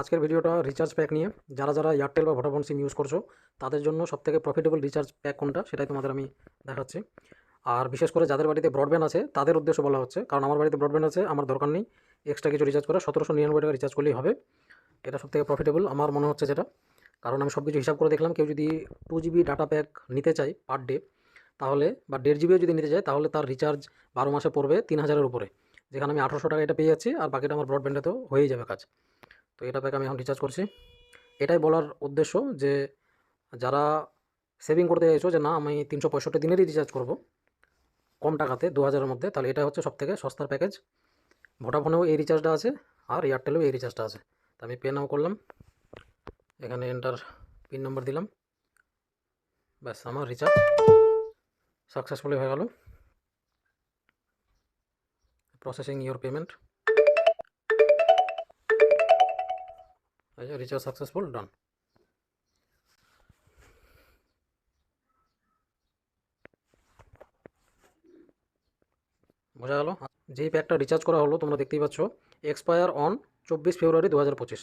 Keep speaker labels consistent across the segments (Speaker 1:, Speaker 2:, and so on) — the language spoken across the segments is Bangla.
Speaker 1: আজকের ভিডিওটা রিচার্জ প্যাক নিয়ে যারা যারা এয়ারটেল বা ভোডাফোন সিম ইউজ করছ, তাদের জন্য সবথেকে প্রফিটেবল রিচার্জ প্যাক কোনটা সেটাই তোমাদের আমি দেখাচ্ছি। আর বিশেষ করে যাদের বাড়িতে ব্রডব্যান্ড আছে, তাদের উদ্দেশ্য বলা হচ্ছে, কারণ আমার বাড়িতে ব্রডব্যান্ড আছে, আমার দরকার নেই এক্সট্রা কিছু রিচার্জ করা সতেরোশো নিরানব্বই টাকা রিচার্জ করলেই হবে। এটা সবথেকে প্রফিটেবল আমার মনে হচ্ছে যেটা। কারণ আমি সব কিছু হিসাব করে দেখলাম, কেউ যদি টু জিবি ডাটা প্যাক নিতে চায় পার ডে তাহলে বা দেড় জিবিও যদি নিতে চায়, তাহলে তার রিচার্জ বারো মাসে পড়বে তিন হাজারের উপরে। যেখানে আমি আঠারোশো টাকা এটা পেয়ে যাচ্ছি, আর বাকিটা আমার ব্রডব্যান্ডে তো হয়েই যাবে কাজ। তো এটা প্যাক আমি এখন রিচার্জ করছি। এটাই বলার উদ্দেশ্য যে যারা সেভিং করতে চাইছো যে না, আমি তিনশো পঁয়ষট্টি দিনেরই রিচার্জ করব কম টাকাতে, দু হাজারের মধ্যে, তাহলে এটা হচ্ছে সবথেকে সস্তার প্যাকেজ ভোডাফোনেও এই রিচার্জটা আছে আর এয়ারটেলেও এই রিচার্জটা আছে। তো আমি পে নাও করলাম। এখানে এন্টার পিন নম্বর দিলাম। ব্যাস, আমার রিচার্জ সাকসেসফুলি হয়ে গেল। Processing your payment recharge successful done বোঝা গেল? যেই প্যাকটা রিচার্জ করা হলো, তোমরা দেখতেই পাচ্ছ এক্সপায়ার অন চব্বিশ ফেব্রুয়ারি দু হাজার পঁচিশ।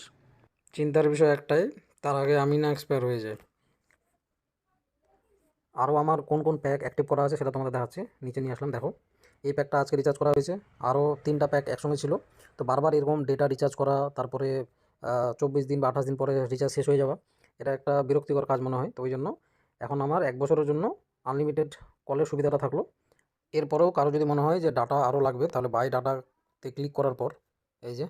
Speaker 1: চিন্তার বিষয় একটাই, তার আগে আমি না এক্সপায়ার হয়ে যায়। আরও আমার কোন কোন প্যাক অ্যাক্টিভ করা আছে সেটা তোমাদের দেখাচ্ছি, নিচে নিয়ে আসলাম, দেখো। এই প্যাকটা আজকে রিচার্জ করা হয়েছে, আরও তিনটা প্যাক একসঙ্গে ছিল, তো বারবার এরকম ডেটা রিচার্জ করা, তারপরে চব্বিশ দিন বা আঠাশ দিন পরে রিচার্জ শেষ হয়ে যাওয়া। এটা একটা বিরক্তিকর কাজ মনে হয়, তো ওই জন্য এখন আমার এক বছরের জন্য আনলিমিটেড কলের সুবিধাটা থাকল। এরপরেও কারও যদি মনে হয় যে ডাটা আরও লাগবে, তাহলে বাই ডাটাতে ক্লিক করার পর, এই যে,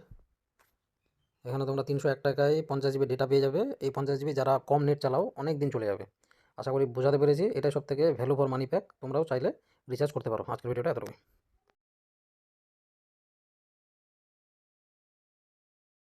Speaker 1: এখানে তোমরা তিনশো এক টাকায় পঞ্চাশ জিবি ডেটা পেয়ে যাবে। এই পঞ্চাশ জিবি যারা কম নেট চালাও, অনেক দিন চলে যাবে। আশা করি বোঝাতে পেরেছি, এটাই সব থেকে ভ্যালু ফর মানি প্যাক তোমরাও চাইলে রিচার্জ করতে পারো। আজকের ভিডিওটা এতটুকু